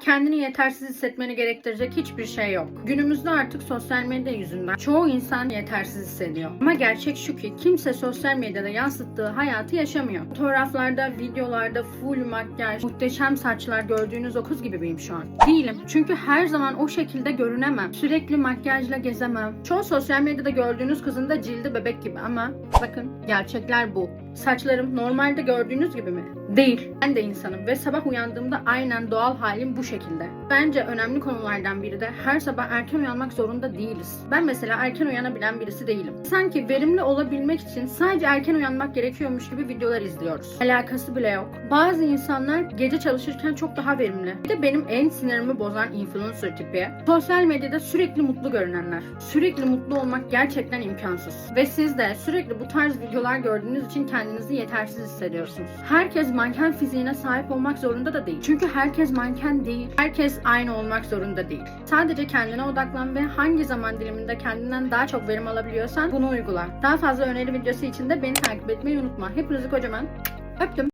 Kendini yetersiz hissetmeni gerektirecek hiçbir şey yok. Günümüzde artık sosyal medya yüzünden çoğu insan yetersiz hissediyor. Ama gerçek şu ki kimse sosyal medyada yansıttığı hayatı yaşamıyor. Fotoğraflarda, videolarda full makyaj, muhteşem saçlar gördüğünüz o kız gibi miyim şu an? Değilim. Çünkü her zaman o şekilde görünemem. Sürekli makyajla gezemem. Çoğu sosyal medyada gördüğünüz kızın da cildi bebek gibi ama bakın gerçekler bu. Saçlarım normalde gördüğünüz gibi mi? Değil. Ben de insanım ve sabah uyandığımda aynen doğal halim bu şekilde. Bence önemli konulardan biri de her sabah erken uyanmak zorunda değiliz. Ben mesela erken uyanabilen birisi değilim. Sanki verimli olabilmek için sadece erken uyanmak gerekiyormuş gibi videolar izliyoruz. Alakası bile yok. Bazı insanlar gece çalışırken çok daha verimli. Bir de benim en sinirimi bozan influencer tipi. Sosyal medyada sürekli mutlu görünenler. Sürekli mutlu olmak gerçekten imkansız. Ve siz de sürekli bu tarz videolar gördüğünüz için kendinizi yetersiz hissediyorsunuz. Herkes manken fiziğine sahip olmak zorunda da değil. Çünkü herkes manken değil. Herkes aynı olmak zorunda değil. Sadece kendine odaklan ve hangi zaman diliminde kendinden daha çok verim alabiliyorsan bunu uygula. Daha fazla öneri videosu için de beni takip etmeyi unutma. Hepinizi kocaman öptüm.